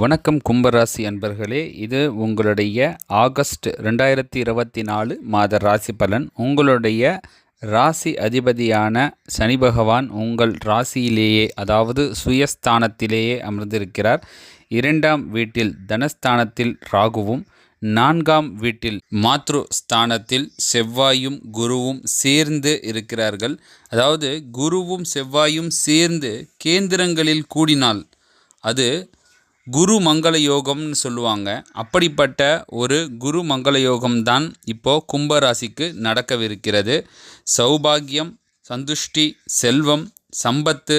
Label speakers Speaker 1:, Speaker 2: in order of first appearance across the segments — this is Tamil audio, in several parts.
Speaker 1: வணக்கம் கும்பராசி அன்பர்களே இது உங்களுடைய ஆகஸ்ட் ரெண்டாயிரத்தி இருபத்தி நாலு மாத ராசி பலன். உங்களுடைய ராசி அதிபதியான சனி பகவான் உங்கள் ராசியிலேயே அதாவது சுயஸ்தானத்திலேயே அமர்ந்திருக்கிறார். இரண்டாம் வீட்டில் தனஸ்தானத்தில் ராகுவும் நான்காம் வீட்டில் மாத்ரு ஸ்தானத்தில் செவ்வாயும் குருவும் சேர்ந்து இருக்கிறார்கள். அதாவது குருவும் செவ்வாயும் சேர்ந்து கேந்திரங்களில் கூடினால் அது குரு மங்கள யோகம்னு சொல்லுவாங்க. அப்படிப்பட்ட ஒரு குரு மங்கள யோகம்தான் தான் கும்பராசிக்கு நடக்கவிருக்கிறது. சௌபாகியம் சந்துஷ்டி செல்வம் சம்பத்து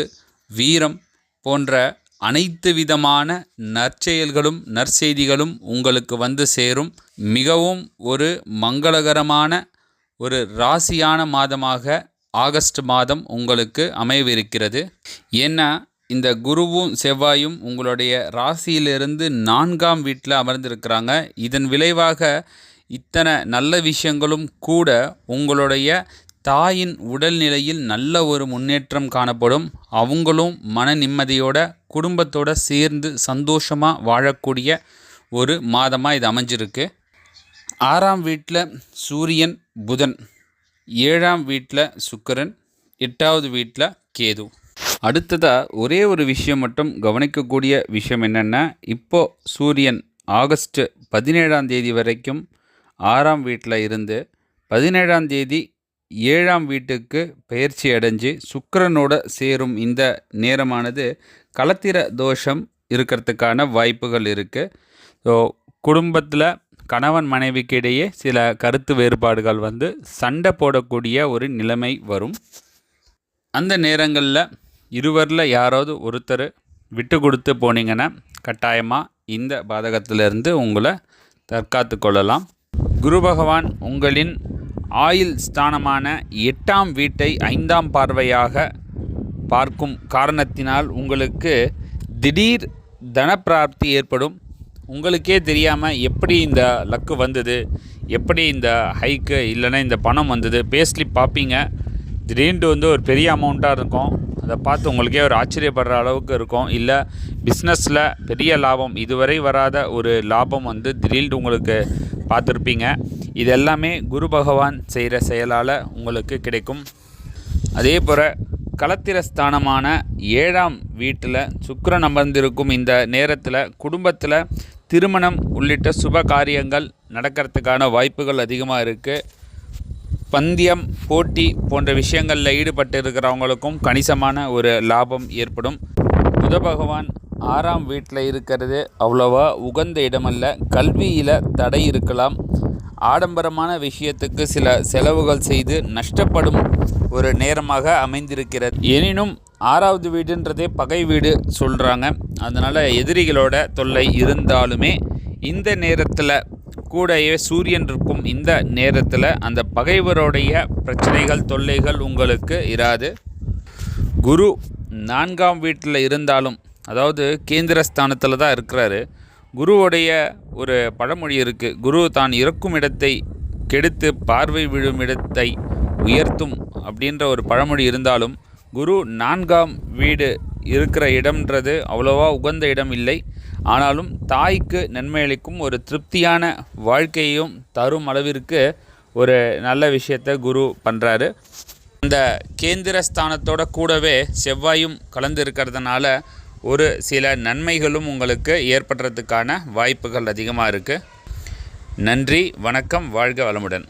Speaker 1: வீரம் போன்ற அனைத்து விதமான நற்செயல்களும் நற்செய்திகளும் உங்களுக்கு வந்து சேரும். மிகவும் ஒரு மங்களகரமான ஒரு ராசியான மாதமாக ஆகஸ்ட் மாதம் உங்களுக்கு அமையவிருக்கிறது. ஏன்னா இந்த குருவும் செவ்வாயும் உங்களுடைய ராசியிலிருந்து நான்காம் வீட்டில் அமர்ந்திருக்கிறாங்க. இதன் விளைவாக இத்தனை நல்ல விஷயங்களும் கூட உங்களுடைய தாயின் உடல்நிலையில் நல்ல ஒரு முன்னேற்றம் காணப்படும். அவங்களும் மன நிம்மதியோட குடும்பத்தோட சேர்ந்து சந்தோஷமாக வாழக்கூடிய ஒரு மாதமாக இது அமைஞ்சிருக்கு. ஆறாம் வீட்டில் சூரியன் புதன். ஏழாம் வீட்டில் சுக்கிரன். எட்டாவது வீட்டில் கேது. அடுத்ததாக ஒரே ஒரு விஷயம் மட்டும் கவனிக்கக்கூடிய விஷயம் என்னென்னா இப்போது சூரியன் ஆகஸ்ட் பதினேழாம் தேதி வரைக்கும் ஆறாம் வீட்டில் இருந்து பதினேழாம் தேதி ஏழாம் வீட்டுக்கு பயிற்சி அடைஞ்சு சுக்கரனோட சேரும் இந்த நேரமானது களத்திர தோஷம் இருக்கிறதுக்கான வாய்ப்புகள் இருக்குது ஸோ குடும்பத்தில் கணவன் மனைவிக்கு இடையே சில கருத்து வேறுபாடுகள் வந்து சண்டை போடக்கூடிய ஒரு நிலைமை வரும். அந்த நேரங்களில் இருவரில் யாராவது ஒருத்தர் விட்டு கொடுத்து போனீங்கன்னா கட்டாயமாக இந்த பாதகத்திலிருந்து உங்களை தற்காத்து கொள்ளலாம். குரு பகவான் உங்களின் ஆயில் ஸ்தானமான எட்டாம் வீட்டை ஐந்தாம் பார்வையாக பார்க்கும் காரணத்தினால் உங்களுக்கு திடீர் தனப்பிராப்தி ஏற்படும். உங்களுக்கே தெரியாமல் எப்படி இந்த லக்கு வந்தது? எப்படி இந்த ஹைக்கு இல்லைன்னா இந்த பணம் வந்தது? பேஸ்லிப் பார்ப்பீங்க. திடீர்னு வந்து ஒரு பெரிய அமௌண்ட்டாக இருக்கும். அதை பார்த்து உங்களுக்கே ஒரு ஆச்சரியப்படுற அளவுக்கு இருக்கும். இல்லை பிஸ்னஸில் பெரிய லாபம் இதுவரை வராத ஒரு லாபம் வந்து திடீர்னு உங்களுக்கு பார்த்துருப்பீங்க. இது எல்லாமே குரு பகவான் செய்கிற செயலால் உங்களுக்கு கிடைக்கும். அதே போல் களத்திரஸ்தானமான ஏழாம் வீட்டில் சுக்கரன் அமர்ந்திருக்கும் இந்த நேரத்தில் குடும்பத்தில் திருமணம் உள்ளிட்ட சுப காரியங்கள் நடக்கிறதுக்கான வாய்ப்புகள் அதிகமாக இருக்குது பந்தயம் போட்டி போன்ற விஷயங்களில் ஈடுபட்டு இருக்கிறவங்களுக்கும் கணிசமான ஒரு லாபம் ஏற்படும். புத பகவான் ஆறாம் வீட்டில் இருக்கிறது அவ்வளோவா உகந்த இடமல்ல. கல்வியில் தடை இருக்கலாம். ஆடம்பரமான விஷயத்துக்கு சில செலவுகள் செய்து நஷ்டப்படும் ஒரு நேரமாக அமைந்திருக்கிறது. எனினும் ஆறாவது வீடுன்றதே பகை வீடு சொல்கிறாங்க அதனால் எதிரிகளோட தொல்லை இருந்தாலுமே இந்த நேரத்தில் கூடவே சூரியன் இருக்கும் இந்த நேரத்தில் அந்த பகைவருடைய பிரச்சனைகள் தொல்லைகள் உங்களுக்கு இராது. குரு நான்காம் வீட்டில் இருந்தாலும் அதாவது கேந்திரஸ்தானத்தில் தான் இருக்கிறாரு. குருவுடைய ஒரு பழமொழி இருக்குது குரு தான் இறக்கும் இடத்தை கெடுத்து பார்வை விழும் இடத்தை உயர்த்தும் அப்படின்ற ஒரு பழமொழி இருந்தாலும் குரு நான்காம் வீடு இருக்கிற இடம்ன்றது அவ்வளோவா உகந்த இடம் இல்லை. ஆனாலும் தாய்க்கு நன்மை அளிக்கும் ஒரு திருப்தியான வாழ்க்கையும் தரும் அளவிற்கு ஒரு நல்ல விஷயத்தை குரு பண்ணுறாரு அந்த கேந்திர ஸ்தானத்தோட கூடவே செவ்வாயும் கலந்து இருக்கிறதுனால ஒரு சில நன்மைகளும் உங்களுக்கு ஏற்படுறதுக்கான வாய்ப்புகள் அதிகமாக இருக்குது நன்றி வணக்கம் வாழ்க வளமுடன்.